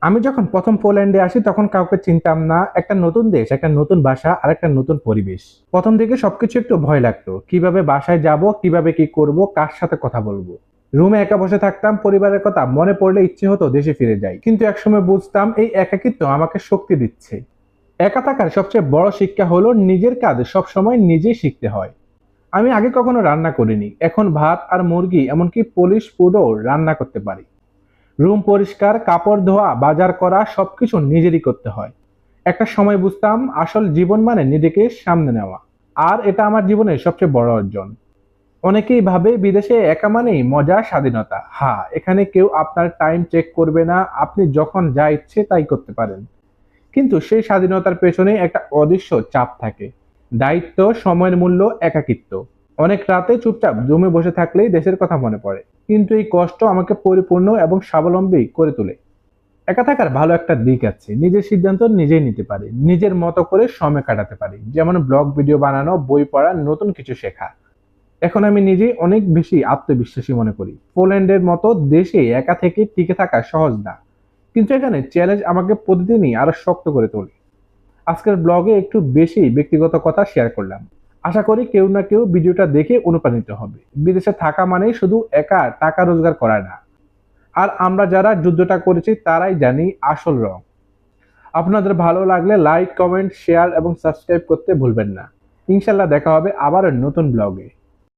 আমি যখন প্রথম পোল্যান্ডে আসি, তখন কাউকে চিনতাম না। একটা নতুন দেশ, একটা নতুন ভাষা, আর একটা নতুন পরিবেশ। প্রথম দিকে সবকিছু একটু ভয় লাগতো। কীভাবে বাসায় যাব, কীভাবে কি করব, কার সাথে কথা বলব? রুমে একা বসে থাকতাম, পরিবারের কথা মনে পড়লে ইচ্ছে হতো দেশে ফিরে যাই। কিন্তু একসময় বুঝতাম, এই একাকিত্ব আমাকে শক্তি দিচ্ছে। একা থাকার সবচেয়ে বড় শিক্ষা হলো, নিজের কাজ সবসময় নিজেই শিখতে হয়। আমি আগে কখনো রান্না করিনি। এখন ভাত আর মুরগি, এমনকি পুলিশ ফুডও রান্না করতে পারি। রুম পরিষ্কার, কাপড় ধোয়া, বাজার করা, সবকিছু নিজেরই করতে হয়। একটা সময় বুঝতাম আসল জীবন মানে নিজেকে সামনে নেওয়া। আর এটা আমার জীবনের সবচেয়ে বড় অর্জন। অনেকেই ভাবে বিদেশে একা মানেই মজা, স্বাধীনতা। হ্যাঁ এখানে কেউ আপনার টাইম চেক করবে না, আপনি যখন যা ইচ্ছে তাই করতে পারেন। কিন্তু সেই স্বাধীনতার পেছনে একটা অদৃশ্য চাপ থাকে। দায়িত্ব, সময়ের মূল্য, একাকিত্ব। অনেক রাতে চুপচাপ জমে বসে থাকলেই দেশের কথা মনে পড়ে। কিন্তু এই কষ্ট আমাকে পরিপূর্ণ এবং স্বাবলম্বী করে তোলে। একা থাকার ভালো একটা দিক আছে, নিজের সিদ্ধান্ত নিজেই নিতে পারি, নিজের মতো করে সময় কাটাতে পারি। যেমন ব্লগ, ভিডিও বানানো, বই পড়া, নতুন কিছু শেখা। এখন আমি নিজেই অনেক বেশি আত্মবিশ্বাসী মনে করি। পোল্যান্ডের মতো দেশে একা থেকে টিকে থাকা সহজ না। কিন্তু এখানে চ্যালেঞ্জ আমাকে প্রতিদিনই আরও শক্ত করে তোলে। আজকের ব্লগে একটু বেশি ব্যক্তিগত কথা শেয়ার করলাম। আশা করি কেউ না কেউ ভিডিওটা দেখে অনুপ্রাণিত হবে। বিদেশে থাকা মানেই শুধু একা টাকা রোজগার করা না। আর আমরা যারা যুদ্ধটা করেছি, তারাই জানি আসল রং। আপনাদের ভালো লাগলে লাইক কমেন্ট শেয়ার এবং সাবস্ক্রাইব করতে ভুলবেন না। ইনশাল্লাহ দেখা হবে আবার নতুন ব্লগে